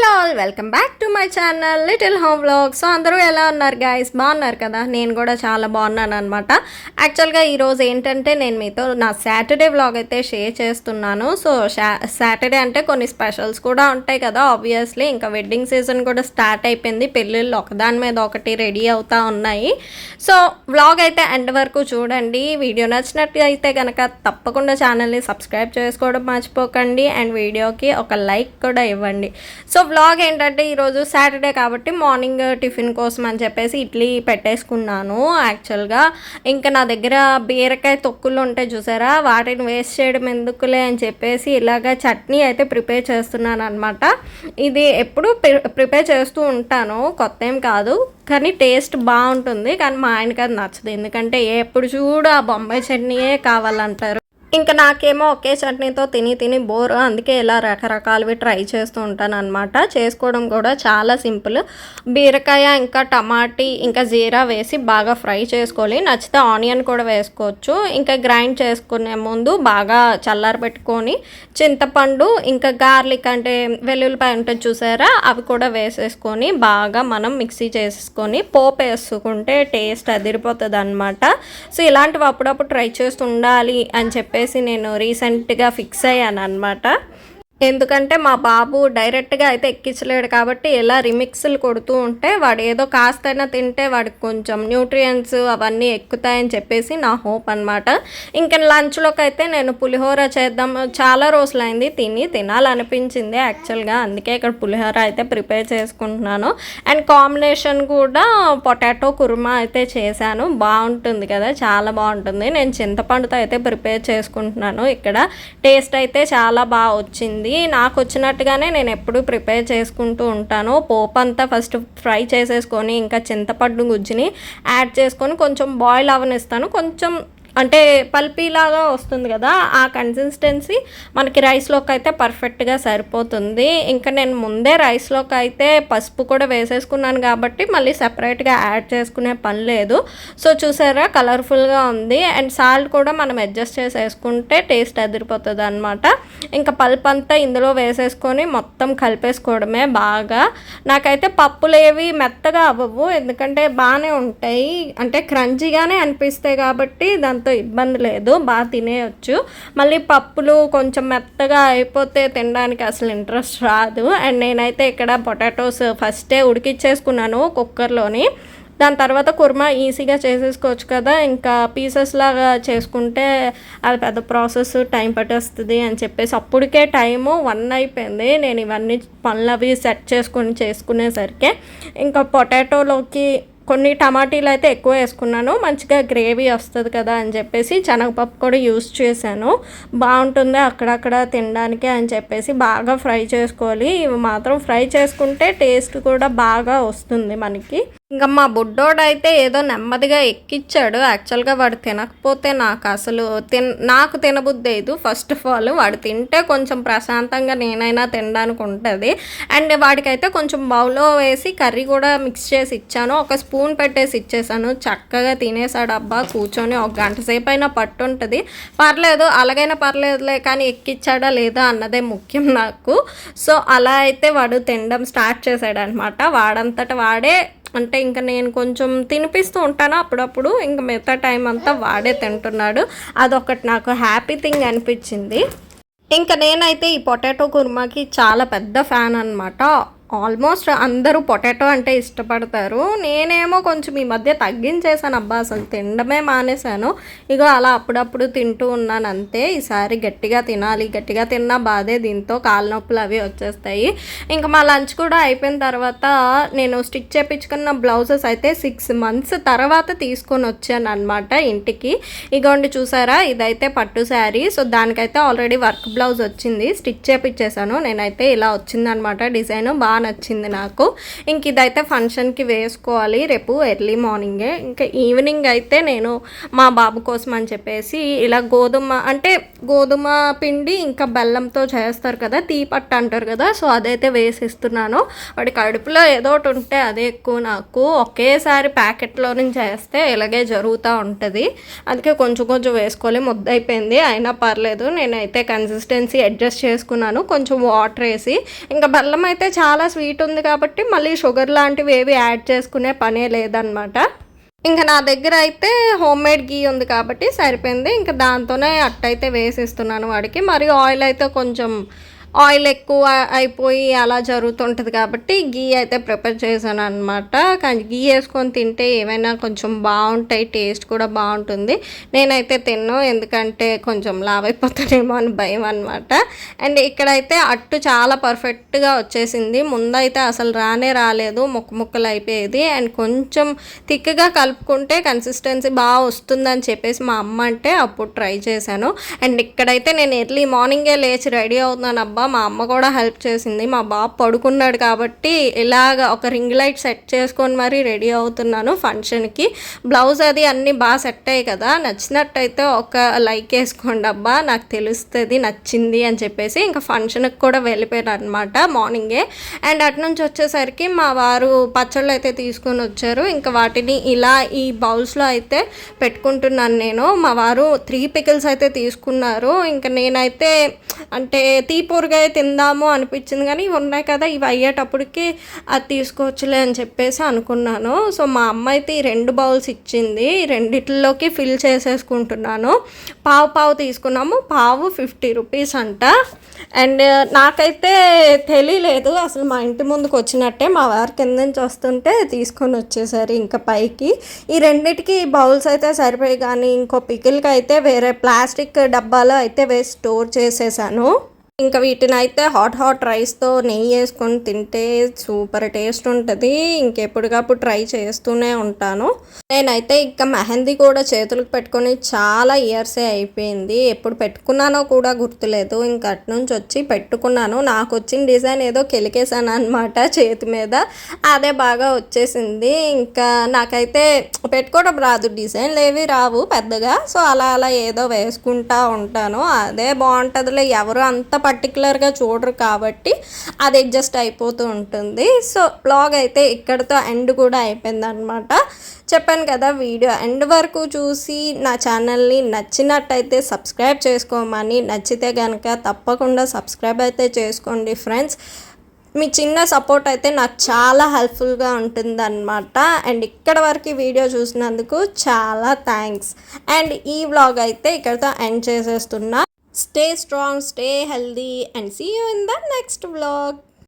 Hello all welcome back to my channel little home vlog so అందరూ ఎలా ఉన్నారు guys బాగున్నారు కదా? నేను కూడా చాలా బాగున్నాను అనమాట యాక్చువల్గా ఈరోజు ఏంటంటే నేను మీతో నా సాటర్డే వ్లాగ్ అయితే షేర్ చేస్తున్నాను. సో సాటర్డే అంటే కొన్ని స్పెషల్స్ కూడా ఉంటాయి కదా ఆబ్వియస్లీ ఇంకా వెడ్డింగ్ సీజన్ కూడా స్టార్ట్ అయిపోయింది. పెళ్ళిళ్ళు ఒకదాని మీద ఒకటి రెడీ అవుతా ఉన్నాయి. సో వ్లాగ్ అయితే ఎండ్ వరకు చూడండి. వీడియో నచ్చినట్టు అయితే కనుక తప్పకుండా ఛానల్ని సబ్స్క్రైబ్ చేసుకోవడం మర్చిపోకండి. అండ్ వీడియోకి ఒక లైక్ కూడా ఇవ్వండి. సో వ్లాగ్ ఏంటంటే ఈరోజు సాటర్డే కాబట్టి మార్నింగ్ టిఫిన్ కోసం అని చెప్పేసి ఇడ్లీ పెట్టేసుకున్నాను యాక్చువల్గా ఇంకా నా దగ్గర బీరకాయ తొక్కులు ఉంటాయి చూసారా? వాటిని వేస్ట్ చేయడం ఎందుకులే అని చెప్పేసి ఇలాగ చట్నీ అయితే ప్రిపేర్ చేస్తున్నాను అనమాట ఇది ఎప్పుడు ప్రిపేర్ చేస్తూ ఉంటాను కొత్త ఏం కాదు. కానీ టేస్ట్ బాగుంటుంది. కానీ మా ఆయనకి అది నచ్చదు. ఎందుకంటే ఎప్పుడు చూడు ఆ బొంబాయి చట్నీయే కావాలంటారు. ఇంకా నాకేమో ఒకే చట్నీతో తిని తిని బోర్. అందుకే ఇలా రకరకాలవి ట్రై చేస్తూ ఉంటాను అనమాట చేసుకోవడం కూడా చాలా సింపుల్. బీరకాయ ఇంకా టమాటీ ఇంకా జీరా వేసి బాగా ఫ్రై చేసుకోవాలి. నచ్చితే ఆనియన్ కూడా వేసుకోవచ్చు. ఇంకా గ్రైండ్ చేసుకునే ముందు బాగా చల్లారి పెట్టుకొని చింతపండు ఇంకా గార్లిక్ అంటే వెల్లుల్లిపాయ ఉంటుంది చూసారా? అవి కూడా వేసేసుకొని బాగా మనం మిక్సీ చేసుకొని పోపు వేసుకుంటే టేస్ట్ అదిరిపోతుంది అనమాట సో ఇలాంటివి అప్పుడప్పుడు ట్రై చేస్తూ ఉండాలి అని చెప్పేసి నేను రీసెంట్గా ఫిక్స్ అయ్యాను అనమాట ఎందుకంటే మా బాబు డైరెక్ట్గా అయితే ఎక్కించలేడు కాబట్టి ఎలా రిమిక్స్లు కొడుతూ ఉంటే వాడు ఏదో కాస్తైనా తింటే వాడికి కొంచెం న్యూట్రియంట్స్ అవన్నీ ఎక్కుతాయని చెప్పేసి నా హోప్ అనమాట ఇంకా లంచ్లోకి అయితే నేను పులిహోర చేద్దాం చాలా రోజులైంది తిని తినాలనిపించింది యాక్చువల్గా. అందుకే ఇక్కడ పులిహోర అయితే ప్రిపేర్ చేసుకుంటున్నాను. అండ్ కాంబినేషన్ కూడా పొటాటో కుర్మా అయితే చేశాను. బాగుంటుంది కదా చాలా బాగుంటుంది. నేను చింతపండుతో అయితే ప్రిపేర్ చేసుకుంటున్నాను. ఇక్కడ టేస్ట్ అయితే చాలా బాగా వచ్చింది. నాకు వచ్చినట్టుగానే నేను ఎప్పుడు ప్రిపేర్ చేసుకుంటూ ఉంటాను. పోపు అంతా ఫస్ట్ ఫ్రై చేసేసుకొని ఇంకా చింతపండు గుజ్జుని యాడ్ చేసుకొని కొంచెం బాయిల్ అవనిస్తాను. కొంచెం అంటే పల్పీలాగా వస్తుంది కదా ఆ కన్సిస్టెన్సీ మనకి రైస్లోకి అయితే పర్ఫెక్ట్గా సరిపోతుంది. ఇంకా నేను ముందే రైస్లోకి అయితే పసుపు కూడా వేసేసుకున్నాను కాబట్టి మళ్ళీ సపరేట్గా యాడ్ చేసుకునే పని లేదు. సో చూసారా కలర్ఫుల్గా ఉంది. అండ్ సాల్ట్ కూడా మనం అడ్జస్ట్ చేసి వేసుకుంటే టేస్ట్ అదిరిపోతుంది అనమాట ఇంకా పల్ప్ అంతా ఇందులో వేసేసుకొని మొత్తం కలిపేసుకోవడమే బాగా. నాకైతే పప్పులు ఏవి మెత్తగా అవ్వవు ఎందుకంటే బాగానే ఉంటాయి. అంటే క్రంచీగానే అనిపిస్తాయి కాబట్టి దాని దాంతో ఇబ్బంది లేదు బాగా తినేయచ్చు. మళ్ళీ పప్పులు కొంచెం మెత్తగా అయిపోతే తినడానికి అసలు ఇంట్రెస్ట్ రాదు. అండ్ నేనైతే ఇక్కడ పొటాటోస్ ఫస్టే ఉడికిచ్చేసుకున్నాను కుక్కర్లోని. దాని తర్వాత కుర్మా ఈజీగా చేసేసుకోవచ్చు కదా ఇంకా పీసెస్ లాగా చేసుకుంటే అది పెద్ద ప్రాసెస్ టైం పట్టేస్తుంది అని చెప్పేసి అప్పటికే టైము వన్ అయిపోయింది. నేను ఇవన్నీ పనులు అవి సెట్ చేసుకొని చేసుకునేసరికి. ఇంకా పొటాటోలోకి కొన్ని టమాటీలు అయితే ఎక్కువ వేసుకున్నాను. మంచిగా గ్రేవీ వస్తుంది కదా అని చెప్పేసి శనగపప్పు కూడా యూస్ చేశాను. బాగుంటుంది అక్కడక్కడ తినడానికి అని చెప్పేసి బాగా ఫ్రై చేసుకోవాలి. ఇవి మాత్రం ఫ్రై చేసుకుంటే టేస్ట్ కూడా బాగా వస్తుంది మనకి. ఇంకా మా బుడ్డోడైతే ఏదో నెమ్మదిగా ఎక్కిచ్చాడు. యాక్చువల్గా వాడు తినకపోతే నాకు అసలు తిన్ నాకు తినబుద్ధి లేదు ఫస్ట్ ఆఫ్ ఆల్ వాడు తింటే కొంచెం ప్రశాంతంగా నేనైనా తినడానికి ఉంటుంది. అండ్ వాడికైతే కొంచెం బౌల్లో వేసి కర్రీ కూడా మిక్స్ చేసి ఇచ్చాను. ఒక స్పూన్ పెట్టేసి ఇచ్చేసాను. చక్కగా తినేసాడు. అబ్బా కూర్చొని ఒక గంట సేపు అయినా పట్టు ఉంటుంది పర్లేదు అలాగైనా పర్లేదులే కానీ ఎక్కిచ్చాడా లేదా అన్నదే ముఖ్యం నాకు. సో అలా అయితే వాడు తినడం స్టార్ట్ చేశాడు అనమాట వాడంతట వాడే అంటే ఇంకా నేను కొంచెం తినిపిస్తూ ఉంటాను అప్పుడప్పుడు. ఇంకా మిగతా టైం అంతా వాడే తింటున్నాడు. అదొకటి నాకు హ్యాపీ థింగ్ అనిపించింది. ఇంకా నేనైతే ఈ పొటాటో కుర్మాకి చాలా పెద్ద ఫ్యాన్ అనమాట ఆల్మోస్ట్ అందరూ పొటాటో అంటే ఇష్టపడతారు. నేనేమో కొంచెం ఈ మధ్య తగ్గించేసాను అబ్బా అసలు తినడమే మానేశాను. ఇగో అలా అప్పుడప్పుడు తింటూ ఉన్నాను అంతే. ఈసారి గట్టిగా తినాలి. గట్టిగా తిన్నా బాధే దీంతో కాలు నొప్పులు అవి వచ్చేస్తాయి. ఇంకా మా లంచ్ కూడా అయిపోయిన తర్వాత నేను స్టిచ్ చేయించుకున్న బ్లౌజెస్ అయితే సిక్స్ మంత్స్ తర్వాత తీసుకొని వచ్చాను అనమాట ఇంటికి. ఇగోండి చూసారా? ఇదైతే పట్టు శారీ. సో దానికైతే ఆల్రెడీ వర్క్ బ్లౌజ్ వచ్చింది. స్టిచ్ చేపించేసాను నేనైతే ఇలా వచ్చిందనమాట డిజైన్. బాగా నచ్చింది నాకు. ఇంక ఇదైతే ఫంక్షన్కి వేసుకోవాలి. రేపు ఎర్లీ మార్నింగే. ఇంకా ఈవినింగ్ అయితే నేను మా బాబు కోసం అని చెప్పేసి ఇలా గోధుమ అంటే గోధుమ పిండి ఇంకా బెల్లంతో చేస్తారు కదా తీపట్టు అంటారు కదా సో అదైతే వేసిస్తున్నాను. వాడి కడుపులో ఏదో ఒకటి ఉంటే అదే ఎక్కువ నాకు. ఒకేసారి ప్యాకెట్లో నుంచి చేస్తే ఇలాగే జరుగుతూ ఉంటుంది. అందుకే కొంచెం కొంచెం వేసుకోవాలి. ముద్ద అయిపోయింది. అయినా పర్లేదు. నేనైతే కన్సిస్టెన్సీ అడ్జస్ట్ చేసుకున్నాను. కొంచెం వాటర్ వేసి. ఇంకా బెల్లం అయితే చాలా స్వీట్ ఉంది కాబట్టి మళ్ళీ షుగర్ లాంటివి ఏవి యాడ్ చేసుకునే పనే లేదనమాట ఇంకా నా దగ్గర అయితే హోమ్ మేడ్ గీ ఉంది కాబట్టి సరిపోయింది. ఇంకా దాంతోనే అట్టయితే వేసిస్తున్నాను వాడికి. మరి ఆయిల్ అయితే కొంచెం ఆయిల్ ఎక్కువ అయిపోయి అలా జరుగుతుంటుంది కాబట్టి గీ అయితే ప్రిపేర్ చేశాను అనమాట కానీ గీ వేసుకొని తింటే ఏమైనా కొంచెం బాగుంటాయి టేస్ట్ కూడా బాగుంటుంది. నేనైతే తిన్ను ఎందుకంటే కొంచెం లావ్ అయిపోతానేమో అని భయం అనమాట అండ్ ఇక్కడైతే అట్టు చాలా పర్ఫెక్ట్గా వచ్చేసింది. ముందైతే అసలు రానే రాలేదు ముక్క ముక్కలు అయిపోయేది. అండ్ కొంచెం థిక్గా కలుపుకుంటే కన్సిస్టెన్సీ బాగా వస్తుందని చెప్పేసి మా అమ్మ అంటే అప్పుడు ట్రై చేశాను. అండ్ ఇక్కడైతే నేను ఎర్లీ మార్నింగే లేచి రెడీ అవుతున్నాను. అబ్బా మా అమ్మ కూడా హెల్ప్ చేసింది. మా బాబు పడుకున్నాడు కాబట్టి ఇలాగ ఒక రింగ్ లైట్ సెట్ చేసుకొని మరీ రెడీ అవుతున్నాను ఫంక్షన్కి బ్లౌజ్ అది అన్నీ బాగా సెట్ అయ్యాయి కదా. నచ్చినట్టయితే ఒక లైక్ వేసుకోండి అబ్బా. నాకు తెలుస్తుంది నచ్చింది అని చెప్పేసి ఇంకా ఫంక్షన్కి కూడా వెళ్ళిపోయారు అనమాట మార్నింగే అండ్ అటు నుంచి వచ్చేసరికి మా వారు పచ్చళ్ళు అయితే తీసుకొని వచ్చారు. ఇంకా వాటిని ఇలా ఈ బౌల్స్లో అయితే పెట్టుకుంటున్నాను నేను. మా వారు త్రీ పికిల్స్ అయితే తీసుకున్నారు. ఇంకా నేనైతే అంటే తీపూరగాయ తిందాము అనిపించింది కానీ ఇవి ఉన్నాయి కదా ఇవి అయ్యేటప్పటికి అది తీసుకోవచ్చులే అని చెప్పేసి అనుకున్నాను. సో మా అమ్మ అయితే ఈ రెండు బౌల్స్ ఇచ్చింది. రెండిట్లోకి ఫిల్ చేసేసుకుంటున్నాను. పావు పావు తీసుకున్నాము. పావు ఫిఫ్టీ రూపీస్ అంట. అండ్ నాకైతే తెలియలేదు అసలు మా ఇంటి ముందుకు వచ్చినట్టే మా వారి కింద నుంచి వస్తుంటే తీసుకొని వచ్చేసారు ఇంకా పైకి. ఈ రెండిటికి బౌల్స్ అయితే సరిపోయి కానీ ఇంకో పికిల్కి అయితే వేరే ప్లాస్టిక్ డబ్బాలో అయితే వేసి స్టోర్ చేసేసాను. ఇంకా వీటిని అయితే హాట్ హాట్ రైస్తో నెయ్యి వేసుకొని తింటే సూపర్ టేస్ట్ ఉంటుంది. ఇంకెప్పటికప్పుడు ట్రై చేస్తూనే ఉంటాను. నేనైతే ఇంకా మెహందీ కూడా చేతులకు పెట్టుకొని చాలా ఇయర్సే అయిపోయింది. ఎప్పుడు పెట్టుకున్నానో కూడా గుర్తులేదు. ఇంకా అటు నుంచి వచ్చి పెట్టుకున్నాను. నాకు వచ్చిన డిజైన్ ఏదో కెలికేసాను అనమాట చేతి మీద. అదే బాగా వచ్చేసింది. ఇంకా నాకైతే పెట్టుకోవడం రాదు. డిజైన్లు ఏవి రావు పెద్దగా. సో అలా అలా ఏదో వేసుకుంటా ఉంటాను. అదే బాగుంటుందిలే. ఎవరు అంత పర్టికులర్గా చూడరు కాబట్టి అది అడ్జస్ట్ అయిపోతూ ఉంటుంది. సో బ్లాగ్ అయితే ఇక్కడితో ఎండ్ కూడా అయిపోయింది అనమాట చెప్పాను కదా వీడియో ఎండ్ వరకు చూసి నా ఛానల్ని నచ్చినట్టయితే సబ్స్క్రైబ్ చేసుకోమని నచ్చితే కనుక తప్పకుండా సబ్స్క్రైబ్ అయితే చేసుకోండి ఫ్రెండ్స్ మీ చిన్న సపోర్ట్ అయితే నాకు చాలా హెల్ప్ఫుల్గా ఉంటుంది అనమాట అండ్ ఇక్కడ వరకు వీడియో చూసినందుకు చాలా థ్యాంక్స్ అండ్ ఈ వ్లాగ్ అయితే ఇక్కడితో ఎండ్ చేసేస్తున్నా. Stay strong, stay healthy, and see you in the next vlog.